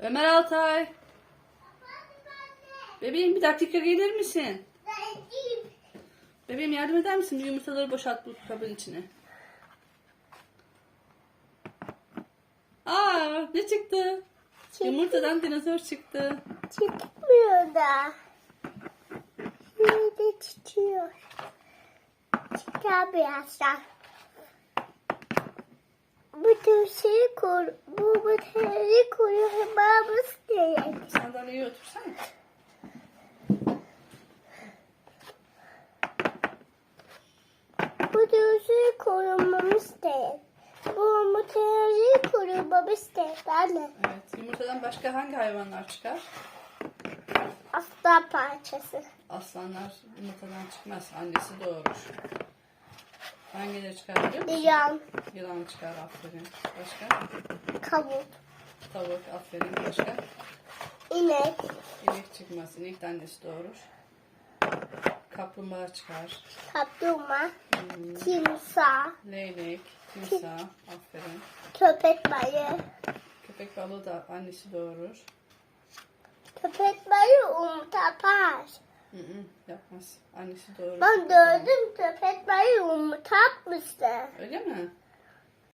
Ömer Altay. Bebeğim bir dakika gelir misin? Bebeğim yardım eder misin? Yumurtaları boşalt bu kabın içine. Aa ne çıktı? Yumurtadan dinozor çıktı. Çıkmıyor da. Şimdi çıkıyor. Çıkar birazdan. Bu tüsleri kur, bu korumamız gerek. Otursana. Bu tüsleri korumamız gerek. Bu buteri korumamız gerek anne. Evet. Yumurtadan başka hangi hayvanlar çıkar? Aslan parçası. Aslanlar yumurtadan çıkmaz. Annesi doğurur. Hangileri çıkar biliyor musun? Yılan, Yılan çıkar aferin. Başka? kavuk, Tavuk aferin. Başka? İnek, İnek çıkmaz. İnek de annesi doğurur. Kaplumbağa çıkar. kaplumbağa, Hmm, timsah, Leylek, timsah, aferin. köpek balığı. Köpek balığı da annesi doğurur. Köpek balığı umut yapar. Hı hı, yapmaz. Annesi doğurur. Ben gördüm köpek balığı umut yapmıştı. Öyle mi?